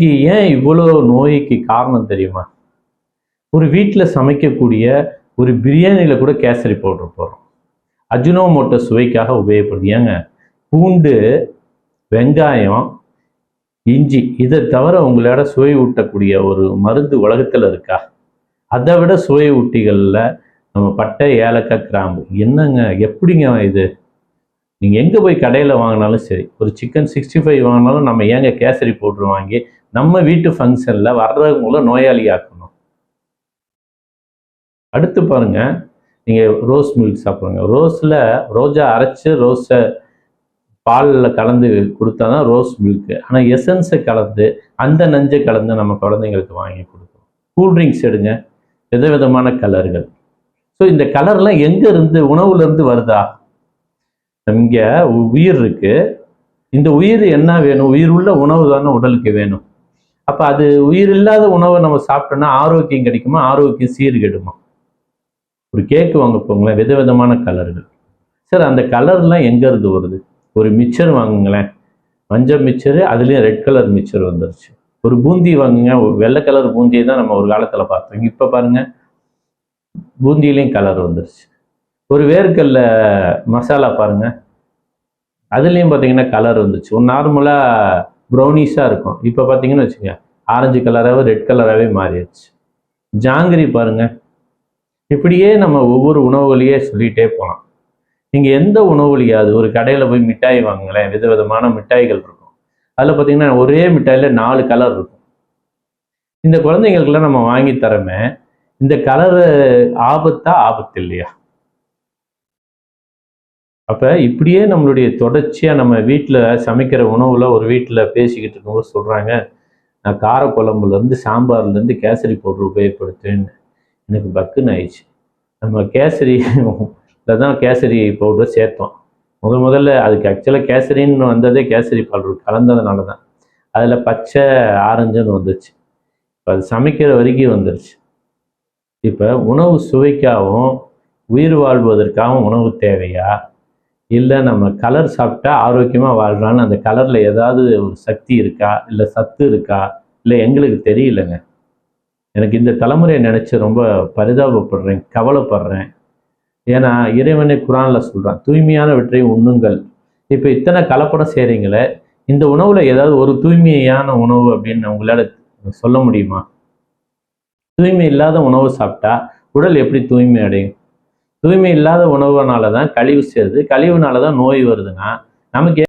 இன்னைக்கு ஏன் இவ்வளோ நோய்க்கு காரணம் தெரியுமா? ஒரு வீட்டில் சமைக்கக்கூடிய ஒரு பிரியாணியில் கூட கேசரி பவுடர் போடுறோம். அஜினோமோட்டோ சுவைக்காக உபயோகப்படுது. ஏங்க பூண்டு வெங்காயம் இஞ்சி இதை தவிர உங்களோட சுவை ஊட்டக்கூடிய ஒரு மருந்து உலகத்தில் இருக்கா? அதை விட சுவை ஊட்டிகளில் நம்ம பட்டை ஏலக்காய் கிராம்பு. என்னங்க எப்படிங்க இது? நீங்கள் எங்கே போய் கடையில் வாங்கினாலும் சரி ஒரு சிக்கன் சிக்ஸ்டி ஃபைவ் வாங்கினாலும் நம்ம ஏங்க கேசரி பவுட்ரு வாங்கி நம்ம வீட்டு ஃபங்க்ஷனில் வர்றவங்களும் நோயாளி ஆக்கணும் அடுத்து பாருங்கள் நீங்கள் ரோஸ் மில்க் சாப்பிடுங்க. ரோஸில் ரோஜா அரைச்சி ரோஸை பாலில் கலந்து கொடுத்தா தான் ரோஸ் மில்க்கு ஆனால் எசன்ஸை கலந்து அந்த நஞ்சை கலந்து நம்ம குழந்தைங்களுக்கு வாங்கி கொடுக்கணும். கூல்ட்ரிங்க்ஸ் எடுங்க. விதவிதமான கலர்கள் ஸோ இந்த கலர்லாம் எங்கேருந்து இருந்து உணவுல வருதா? இங்கே உயிர் இருக்குது இந்த உயிர் என்ன வேணும்? உயிர் உள்ள உணவு தானே உடலுக்கு வேணும். அப்போ அது உயிர் இல்லாத உணவை நம்ம சாப்பிட்டோம்னா ஆரோக்கியம் கிடைக்குமா? ஆரோக்கியம் சீர்கெடுமா? ஒரு கேக்கு வாங்க போங்களேன். விதவிதமான கலர்கள் சார் அந்த கலர்லாம் எங்க இருந்து வருது? ஒரு மிச்சர் வாங்குங்களேன். மஞ்சள் மிச்சரு அதுலேயும் ரெட் கலர் மிச்சர் வந்துருச்சு. ஒரு பூந்தி வாங்குங்க. வெள்ளை கலர் பூந்தியை தான் நம்ம ஒரு காலத்துல பார்த்தோம். இப்போ பாருங்க. பூந்தியிலையும் கலர் வந்துருச்சு. ஒரு வேர்க்கல்ல மசாலா பாருங்க. அதுலேயும் பார்த்தீங்கன்னா கலர் வந்துச்சு. ஒரு நார்மலாக ப்ரௌனிஷாக இருக்கும். இப்போ பார்த்தீங்கன்னு வச்சுங்க ஆரஞ்சு கலராகவே ரெட் கலராகவே மாறிடுச்சு. ஜாங்கிரி பாருங்க. இப்படியே நம்ம ஒவ்வொரு உணவுகளையே சொல்லிகிட்டே போகலாம் நீங்கள் எந்த உணவுலையாவது ஒரு கடையில் போய் மிட்டாய் வாங்குங்களேன் விதவிதமான மிட்டாய்கள் இருக்கும். அதில் பார்த்தீங்கன்னா ஒரே மிட்டாயில் நாலு கலர் இருக்கும். இந்த குழந்தைங்களுக்கெல்லாம் நம்ம வாங்கி தரமே இந்த கலர் ஆபத்தா ஆபத்து இல்லையா? அப்போ இப்படியே நம்மளுடைய தொடர்ச்சியாக நம்ம வீட்டில் சமைக்கிற உணவில் ஒரு வீட்டில் பேசிக்கிட்டு இருக்கும்போது சொல்கிறாங்க நான் கார சாம்பார்லேருந்து கேசரி பவுடர் உபயோகப்படுத்துவேன்னு எனக்கு பக்குன்னு ஆயிடுச்சு. நம்ம கேசரி தான் கேசரி பவுடர் சேர்த்தோம். முதல் முதல்ல அதுக்கு ஆக்சுவலாக கேசரின்னு வந்ததே கேசரி பவுடர் கலந்ததுனால தான். அதில் பச்சை ஆரஞ்சுன்னு வந்துச்சு இப்போ அது சமைக்கிற வரைக்கும் வந்துருச்சு. இப்போ உணவு சுவைக்காகவும் உயிர் வாழ்வதற்காகவும் உணவு தேவையா? இல்லை நம்ம கலர் சாப்பிட்டா ஆரோக்கியமாக வாழ்கிறான்னு அந்த கலரில் ஏதாவது ஒரு சக்தி இருக்கா? இல்லை சத்து இருக்கா? இல்லை எங்களுக்கு தெரியலங்க. எனக்கு இந்த தலைமுறையை நினச்சி ரொம்ப பரிதாபப்படுறேன் கவலைப்படுறேன். ஏன்னா இறைவனை குரானில் சொல்கிறான் தூய்மையானவற்றை உண்ணுங்கள். இப்போ இத்தனை கலப்படம் செய்கிறீங்களே இந்த உணவில் ஏதாவது ஒரு தூய்மையான உணவு அப்படின்னு உங்களால் சொல்ல முடியுமா? தூய்மை இல்லாத உணவு சாப்பிட்டா உடல் எப்படி தூய்மை அடையும்? தூய்மை இல்லாத உணவுனால தான் கழிவு சேருது. கழிவுனால தான் நோய் வருதுன்னா நமக்கு